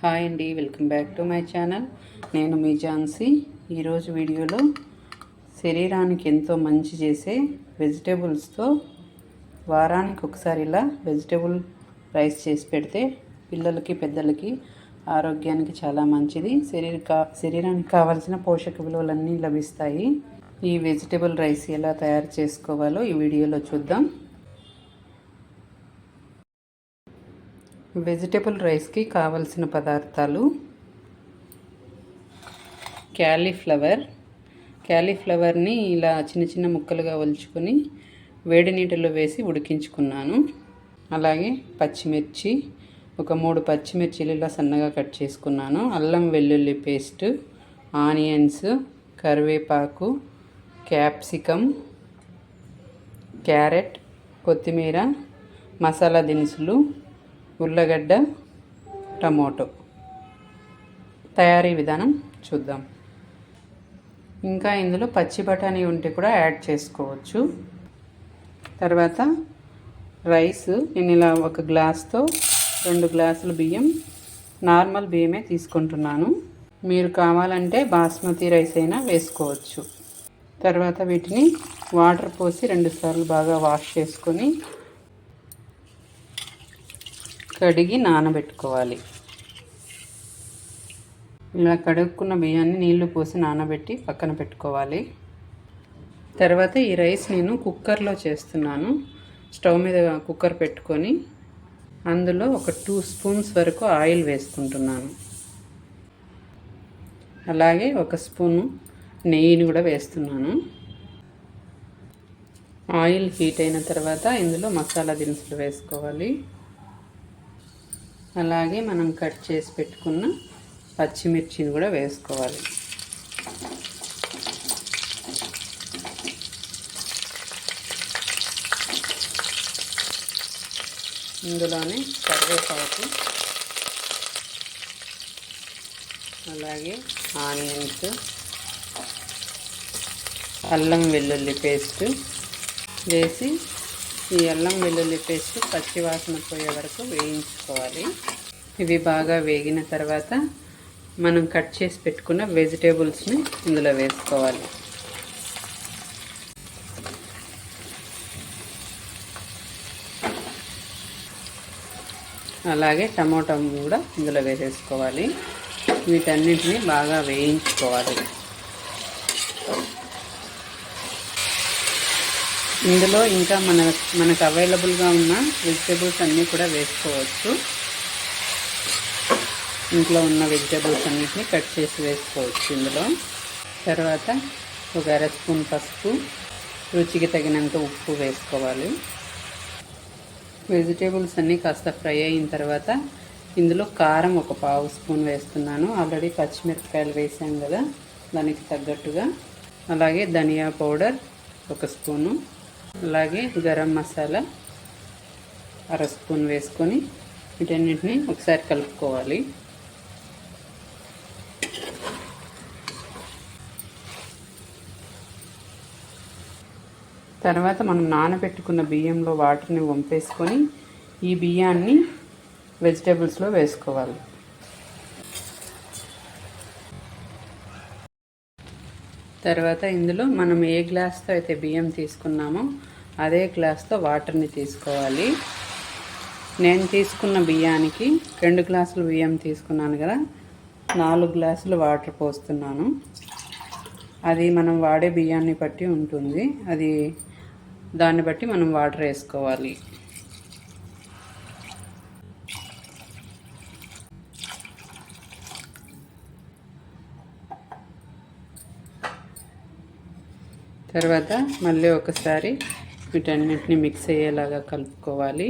Hi అండి welcome back to my channel. నేను మీ ఝాన్సీ. ఈరోజు వీడియోలో శరీరానికి ఎంతో మంచి చేసే వెజిటేబుల్స్తో వారానికి ఒకసారి ఇలా వెజిటేబుల్ రైస్ చేసి పెడితే పిల్లలకి పెద్దలకి ఆరోగ్యానికి చాలా మంచిది. శరీర శరీరానికి కావాల్సిన పోషక విలువలన్నీ లభిస్తాయి. ఈ వెజిటేబుల్ రైస్ ఎలా తయారు చేసుకోవాలో ఈ వీడియోలో చూద్దాం. వెజిటేబుల్ రైస్కి కావలసిన పదార్థాలు క్యాలీఫ్లవర్. క్యాలీఫ్లవర్ని ఇలా చిన్న చిన్న ముక్కలుగా వలుచుకొని వేడి నీటిలో వేసి ఉడికించుకున్నాను. అలాగే పచ్చిమిర్చి ఒక మూడు పచ్చిమిర్చిలు ఇలా సన్నగా కట్ చేసుకున్నాను. అల్లం వెల్లుల్లి పేస్ట్ ఆనియన్స్ కరివేపాకు క్యాప్సికమ్ క్యారెట్ కొత్తిమీర మసాలా దినుసులు ఉల్లగడ్డ టమోటో. తయారీ విధానం చూద్దాం. ఇంకా ఇందులో పచ్చి బఠానీ ఉంటే కూడా యాడ్ చేసుకోవచ్చు. తర్వాత రైస్ నేను ఇలా ఒక గ్లాస్తో రెండు గ్లాసులు బియ్యం నార్మల్ బియ్యమే తీసుకుంటున్నాను. మీరు కావాలంటే బాస్మతి రైస్ అయినా వేసుకోవచ్చు. తర్వాత వీటిని వాటర్ పోసి రెండుసార్లు బాగా వాష్ చేసుకొని కడిగి నానబెట్టుకోవాలి. ఇలా కడుక్కున్న బియ్యాన్ని నీళ్ళు పోసి నానబెట్టి పక్కన పెట్టుకోవాలి. తర్వాత ఈ రైస్ నేను కుక్కర్లో చేస్తున్నాను. స్టవ్ మీద కుక్కర్ పెట్టుకొని అందులో ఒక టూ స్పూన్స్ వరకు ఆయిల్ వేసుకుంటున్నాను. అలాగే ఒక స్పూను నెయ్యిని కూడా వేస్తున్నాను. ఆయిల్ హీట్ అయిన తర్వాత ఇందులో మసాలా దినుసులు వేసుకోవాలి. అలాగే మనం కట్ చేసి పెట్టుకున్న పచ్చిమిర్చిని కూడా వేసుకోవాలి. ఇందులోనే కరివేపాకు అలాగే ఆనియన్స్ అల్లం వెల్లుల్లి పేస్ట్ వేసి ఈ అల్లం వెల్లుల్లి పేస్ట్ పచ్చి వాసన పోయే వరకు వేయించుకోవాలి. ఇవి బాగా వేగిన తర్వాత మనం కట్ చేసి పెట్టుకున్న వెజిటేబుల్స్ని ఇందులో వేసుకోవాలి. అలాగే టమోటా కూడా ఇందులో వేసేసుకోవాలి. వీటన్నిటిని బాగా వేయించుకోవాలి. ఇందులో ఇంకా మన మనకు అవైలబుల్గా ఉన్న వెజిటేబుల్స్ అన్నీ కూడా వేసుకోవచ్చు. ఇంట్లో ఉన్న వెజిటేబుల్స్ అన్నిటిని కట్ చేసి వేసుకోవచ్చు ఇందులో. తర్వాత ఒక అర స్పూన్ పసుపు రుచికి తగినంత ఉప్పు వేసుకోవాలి. వెజిటేబుల్స్ అన్నీ కాస్త ఫ్రై అయిన తర్వాత ఇందులో కారం ఒక పావు స్పూన్ వేస్తున్నాను. ఆల్రెడీ పచ్చిమిరపకాయలు వేసాం కదా దానికి తగ్గట్టుగా. అలాగే ధనియా పౌడర్ ఒక స్పూను. అలాగే గరం మసాలా అర స్పూన్ వేసుకొని వీటన్నిటిని ఒకసారి కలుపుకోవాలి. తర్వాత మనం నానబెట్టుకున్న బియ్యంలో వాటర్ని వంపేసుకొని ఈ బియ్యాన్ని వెజిటేబుల్స్లో వేసుకోవాలి. తర్వాత ఇందులో మనం ఏ గ్లాస్తో అయితే బియ్యం తీసుకున్నామో అదే గ్లాస్తో వాటర్ని తీసుకోవాలి. నేను తీసుకున్న బియ్యానికి రెండు గ్లాసులు బియ్యం తీసుకున్నాను కదా నాలుగు గ్లాసులు వాటర్ పోస్తున్నాను. అది మనం వాడే బియ్యాన్ని బట్టి ఉంటుంది. అది దాన్ని బట్టి మనం వాటర్ వేసుకోవాలి. తర్వాత మళ్ళీ ఒకసారి వీటన్నిటిని మిక్స్ అయ్యేలాగా కలుపుకోవాలి.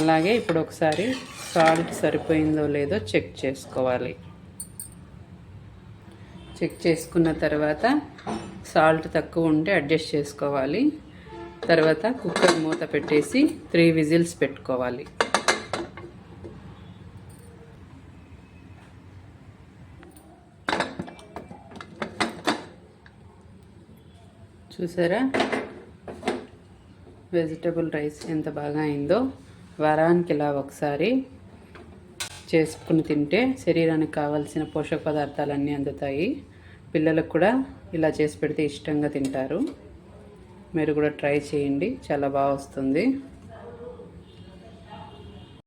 అలాగే ఇప్పుడు ఒకసారి సాల్ట్ సరిపోయిందో లేదో చెక్ చేసుకోవాలి. చెక్ చేసుకున్న తర్వాత సాల్ట్ తక్కువ ఉంటే అడ్జస్ట్ చేసుకోవాలి. తర్వాత కుక్కర్ మూత పెట్టేసి త్రీ విజిల్స్ పెట్టుకోవాలి. చూసారా? వెజిటబుల్ రైస్ ఎంత బాగా అయిందో వారానికి ఇలా ఒకసారి చేసుకుని తింటే శరీరానికి కావాల్సిన పోషక పదార్థాలన్నీ అందుతాయి. పిల్లలకు కూడా ఇలా చేసి పెడితే ఇష్టంగా తింటారు. మీరు కూడా ట్రై చేయండి. చాలా బాగా వస్తుంది.